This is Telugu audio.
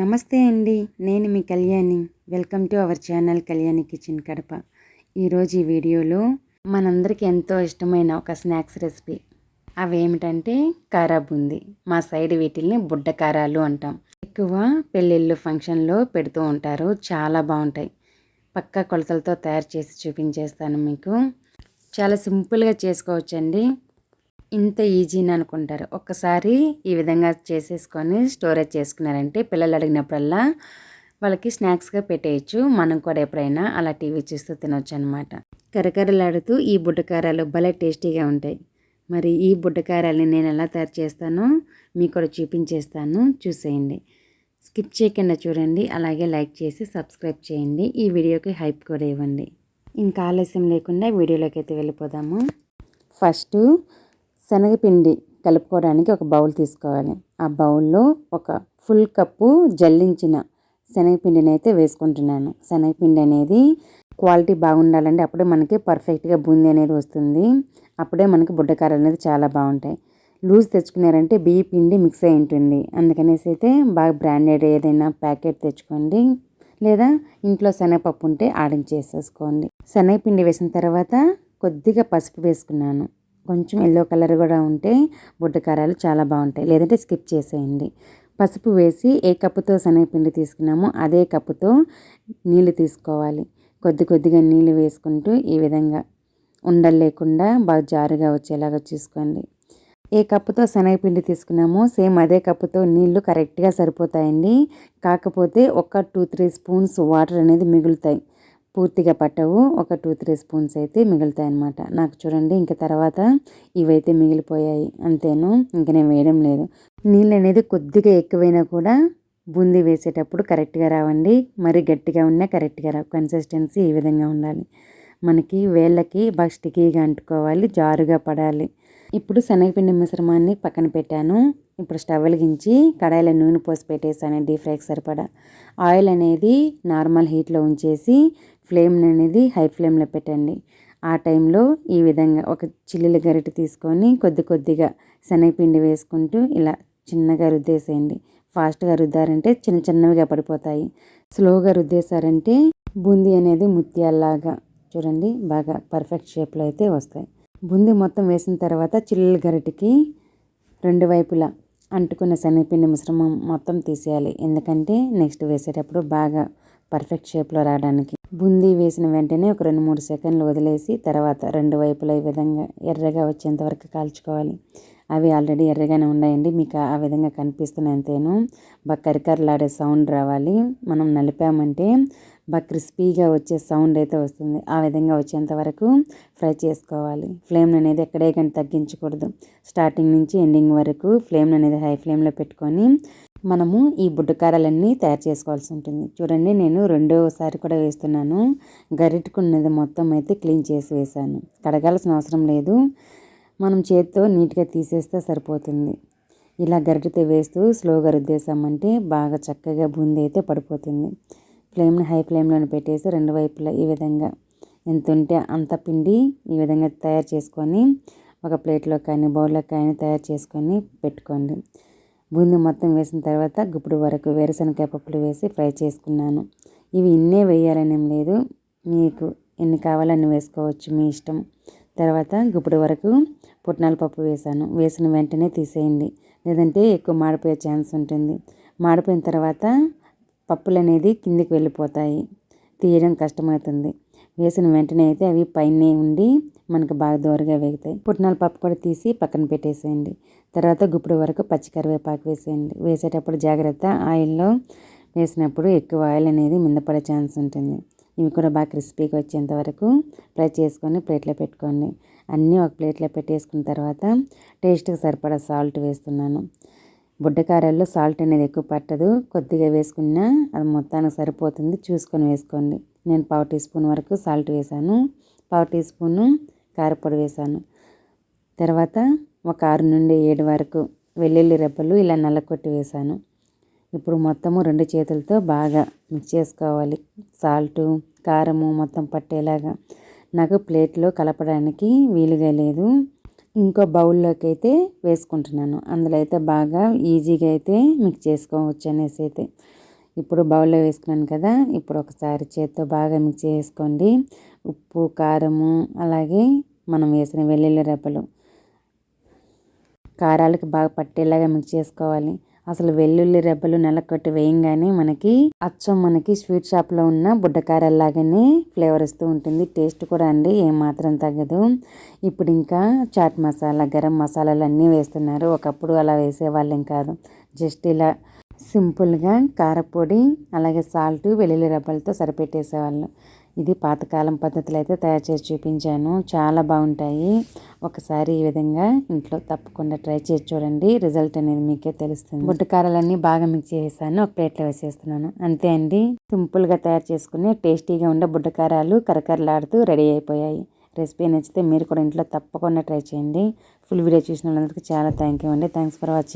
నమస్తే అండి నేను మీ Kalyani. Welcome to our channel Kalyani kitchen Kadapa. ఈరోజు ఈ వీడియోలో మనందరికీ ఎంతో ఇష్టమైన ఒక స్నాక్స్ రెసిపీ. అవి ఏమిటంటే కారా బూంది మా సైడ్ వీటిల్ని బుడ్డ కారాలు అంటాం. ఎక్కువ పెళ్ళిళ్ళు ఫంక్షన్లో పెడుతూ ఉంటారు. చాలా బాగుంటాయి పక్క కొలతలతో తయారు చేసి చూపించేస్తాను మీకు. చాలా సింపుల్గా చేసుకోవచ్చండి. ఇంత ఈజీని అనుకుంటారు. ఒక్కసారి ఈ విధంగా చేసేసుకొని స్టోరేజ్ చేసుకున్నారంటే పిల్లలు అడిగినప్పుడల్లా వాళ్ళకి స్నాక్స్గా పెట్టేయచ్చు. మనం కూడా ఎప్పుడైనా అలా టీవీ చూస్తూ తినొచ్చు అనమాట కరకరలాడుతూ ఈ బుడ్డకారాలు భలే టేస్టీగా ఉంటాయి. మరి ఈ బుడ్డకారాలని నేను ఎలా తయారు చేస్తానో మీకు కూడా చూపించేస్తాను. చూసేయండి. స్కిప్ చేయకుండా చూడండి. అలాగే లైక్ చేసి సబ్స్క్రైబ్ చేయండి. ఈ వీడియోకి హైప్ కూడా ఇవ్వండి. ఇంకా ఆలస్యం లేకుండా వీడియోలోకి అయితే వెళ్ళిపోదాము. ఫస్ట్ శనగపిండి కలుపుకోవడానికి ఒక బౌల్ తీసుకోవాలి. ఆ బౌల్లో ఒక ఫుల్ కప్పు జల్లించిన శనగపిండిని అయితే వేసుకుంటున్నాను. శనగపిండి అనేది క్వాలిటీ బాగుండాలంటే అప్పుడే మనకి పర్ఫెక్ట్గా బూందీ అనేది వస్తుంది. అప్పుడే మనకి బుడ్డకారాలు అనేది చాలా బాగుంటాయి. లూజ్ తెచ్చుకున్నారంటే బియ్య పిండి మిక్స్ అయి ఉంటుంది. అందుకనేసి అయితే బాగా బ్రాండెడ్ ఏదైనా ప్యాకెట్ తెచ్చుకోండి. లేదా ఇంట్లో శనగపప్పు ఉంటే ఆడించేసేసుకోండి. శనగపిండి వేసిన తర్వాత కొద్దిగా పసుపు వేసుకున్నాను. కొంచెం ఎల్లో కలర్ కూడా ఉంటే బుడ్డకారాలు చాలా బాగుంటాయి. లేదంటే స్కిప్ చేసేయండి. పసుపు వేసి ఏ కప్పుతో శనగపిండి తీసుకున్నామో అదే కప్పుతో నీళ్ళు తీసుకోవాలి. కొద్ది కొద్దిగా నీళ్ళు వేసుకుంటూ ఈ విధంగా ఉండలు లేకుండా బాగా జారుగా వచ్చేలాగా చూసుకోండి. ఏ కప్పుతో శనగపిండి తీసుకున్నామో సేమ్ అదే కప్పుతో నీళ్ళు కరెక్ట్గా సరిపోతాయండి. కాకపోతే ఒక టూ త్రీ స్పూన్స్ వాటర్ అనేది మిగులుతాయి. పూర్తిగా పట్టవు. ఒక టూ త్రీ స్పూన్స్ అయితే మిగులుతాయి అన్నమాట నాకు చూడండి ఇంకా తర్వాత ఇవైతే మిగిలిపోయాయి. అంతేను ఇంక నేను వేయడం లేదు. నీళ్ళు అనేది కొద్దిగా ఎక్కువైనా కూడా బూందీ వేసేటప్పుడు కరెక్ట్గా రావండి. మరి గట్టిగా ఉన్నా కరెక్ట్గా రావు. కన్సిస్టెన్సీ ఈ విధంగా ఉండాలి. మనకి వేళ్ళకి బాగా స్టికీగా అంటుకోవాలి జారుగా పడాలి. ఇప్పుడు శనగపిండి మిశ్రమాన్ని పక్కన పెట్టాను. ఇప్పుడు స్టవ్ వెలిగించి కడాయిలో నూనె పోసి పెట్టేసాను డీప్ ఫ్రైకి సరిపడా. ఆయిల్ అనేది నార్మల్ హీట్లో ఉంచేసి ఫ్లేమ్ అనేది హై ఫ్లేమ్లో పెట్టండి. ఆ టైంలో ఈ విధంగా ఒక చిల్లుల గరిటె తీసుకొని కొద్ది కొద్దిగా శనగపిండి వేసుకుంటూ ఇలా చిన్నగా రుద్దేసేయండి. ఫాస్ట్గా రుద్దారంటే చిన్న చిన్నవిగా పడిపోతాయి. స్లోగా రుద్దేశారంటే బూందీ అనేది ముత్యాల్లాగా చూడండి బాగా పర్ఫెక్ట్ షేప్లో అయితే వస్తాయి. బూందీ మొత్తం వేసిన తర్వాత చిల్లుల గరిటెకి రెండు వైపులా అంటుకున్న శనగపిండి మిశ్రమం మొత్తం తీసేయాలి. ఎందుకంటే నెక్స్ట్ వేసేటప్పుడు బాగా పర్ఫెక్ట్ షేప్లో రావడానికి. బూందీ వేసిన వెంటనే ఒక రెండు మూడు సెకండ్లు వదిలేసి తర్వాత రెండు వైపులా ఈ విధంగా ఎర్రగా వచ్చేంత వరకు కాల్చుకోవాలి. అవి ఆల్రెడీ ఎర్రగానే ఉన్నాయండి. మీకు ఆ విధంగా కనిపిస్తున్నాయి అంతేను. బాగా కరికరలాడే సౌండ్ రావాలి. మనం నలిపామంటే బాగా క్రిస్పీగా వచ్చే సౌండ్ అయితే వస్తుంది. ఆ విధంగా వచ్చేంత వరకు ఫ్రై చేసుకోవాలి. ఫ్లేమ్ అనేది ఎక్కడే కానీ తగ్గించకూడదు. స్టార్టింగ్ నుంచి ఎండింగ్ వరకు ఫ్లేమ్ అనేది హై ఫ్లేమ్లో పెట్టుకొని మనము ఈ బుడ్డకారాలన్నీ తయారు చేసుకోవాల్సి ఉంటుంది. చూడండి నేను రెండోసారి కూడా వేస్తున్నాను. గరిటకున్నది మొత్తం అయితే క్లీన్ చేసి వేసాను కడగాల్సిన అవసరం లేదు. మనం చేతితో నీట్గా తీసేస్తే సరిపోతుంది. ఇలా గరిటతో వేస్తూ స్లోగా రుద్దేశామంటే బాగా చక్కగా బూందీ అయితే పడిపోతుంది. ఫ్లేమ్ని హై ఫ్లేమ్లోనే పెట్టేసి రెండు వైపులా ఈ విధంగా ఎంత ఉంటే అంత పిండి ఈ విధంగా తయారు చేసుకొని ఒక ప్లేట్లో కానీ బౌల్లో కానీ తయారు చేసుకొని పెట్టుకోండి. బూందీ మొత్తం వేసిన తర్వాత గుప్పుడు వరకు వేరుశనగకాయ పప్పులు వేసి ఫ్రై చేసుకున్నాను. ఇవి ఇన్నే వేయాలనేం లేదు. మీకు ఎన్ని కావాలని వేసుకోవచ్చు మీ ఇష్టం. తర్వాత గుప్పుడు వరకు పుట్నాల పప్పు వేసాను వేసిన వెంటనే తీసేయండి. లేదంటే ఎక్కువ మాడిపోయే ఛాన్స్ ఉంటుంది. మాడిపోయిన తర్వాత పప్పులు అనేది కిందికి వెళ్ళిపోతాయి. తీయడం కష్టమవుతుంది. వేసిన వెంటనే అయితే అవి పైనే ఉండి మనకు బాగా దూరగా వేగుతాయి. పుట్నాల పప్పు కూడా తీసి పక్కన పెట్టేసేయండి. తర్వాత గుప్పుడు వరకు పచ్చికరివేపాకు వేసేయండి. వేసేటప్పుడు జాగ్రత్త ఆయిల్లో వేసినప్పుడు ఎక్కువ ఆయిల్ అనేది మిందపడే ఛాన్స్ ఉంటుంది. ఇవి కూడా బాగా క్రిస్పీగా వచ్చేంత వరకు ఫ్రై చేసుకొని ప్లేట్లో పెట్టుకోండి. అన్నీ ఒక ప్లేట్లో పెట్టేసుకున్న తర్వాత టేస్ట్కి సరిపడా సాల్ట్ వేస్తున్నాను. బుడ్డకారాల్లో సాల్ట్ అనేది ఎక్కువ పట్టదు. కొద్దిగా వేసుకున్నా అది మొత్తానికి సరిపోతుంది. చూసుకొని వేసుకోండి. నేను పావు టీ స్పూన్ వరకు సాల్ట్ వేసాను. పావు టీ స్పూను కారపొడి వేసాను. తర్వాత ఒక ఆరు నుండి ఏడు వరకు వెల్లుల్లి రెబ్బలు ఇలా నల్లకొట్టి వేసాను. ఇప్పుడు మొత్తము రెండు చేతులతో బాగా మిక్స్ చేసుకోవాలి. సాల్టు కారము మొత్తం పట్టేలాగా. నాకు ప్లేట్లో కలపడానికి వీలుగా లేదు. ఇంకో బౌల్లోకి అయితే వేసుకుంటున్నాను. అందులో అయితే బాగా ఈజీగా అయితే మిక్స్ చేసుకోవచ్చు అనేసి అయితే ఇప్పుడు బౌల్లో వేసుకున్నాను కదా. ఇప్పుడు ఒకసారి చేత్తో బాగా మిక్స్ చేసుకోండి. ఉప్పు కారము అలాగే మనం వేసిన వెల్లుల్లి రెబ్బలు. కారాలకు బాగా పట్టేలాగా మిక్స్ చేసుకోవాలి. అసలు వెల్లుల్లి రెబ్బలు నెలకొట్టి వేయంగానే మనకి అచ్చం మనకి స్వీట్ షాప్లో ఉన్న బుడ్డకారల్లాగానే ఫ్లేవర్ ఇస్తూ ఉంటుంది. టేస్ట్ కూడా అండి ఏమాత్రం తగ్గదు. ఇప్పుడు ఇంకా చాట్ మసాలా గరం మసాలాలు అన్నీ వేస్తున్నారు. ఒకప్పుడు అలా వేసేవాళ్ళం కాదు. జస్ట్ ఇలా సింపుల్గా కారపొడి అలాగే సాల్ట్ వెల్లుల్లి రెబ్బలతో సరిపెట్టేసేవాళ్ళు. ఇది పాతకాలం పద్ధతులు అయితే తయారు చేసి చూపించాను. చాలా బాగుంటాయి. ఒకసారి ఈ విధంగా ఇంట్లో తప్పకుండా ట్రై చేసి చూడండి. రిజల్ట్ అనేది మీకే తెలుస్తుంది. బుడ్డకారాలన్నీ బాగా మిక్స్ చేసేసాను. ఒక ప్లేట్లో వేసేస్తున్నాను. అంతే అండి. సింపుల్గా తయారు చేసుకుని టేస్టీగా ఉండే బుడ్డకారాలు కరకరలాడుతూ రెడీ అయిపోయాయి. రెసిపీ నచ్చితే మీరు కూడా ఇంట్లో తప్పకుండా ట్రై చేయండి. ఫుల్ వీడియో చూసిన వాళ్ళందరికీ చాలా థ్యాంక్ యూ అండి. Thanks for watching.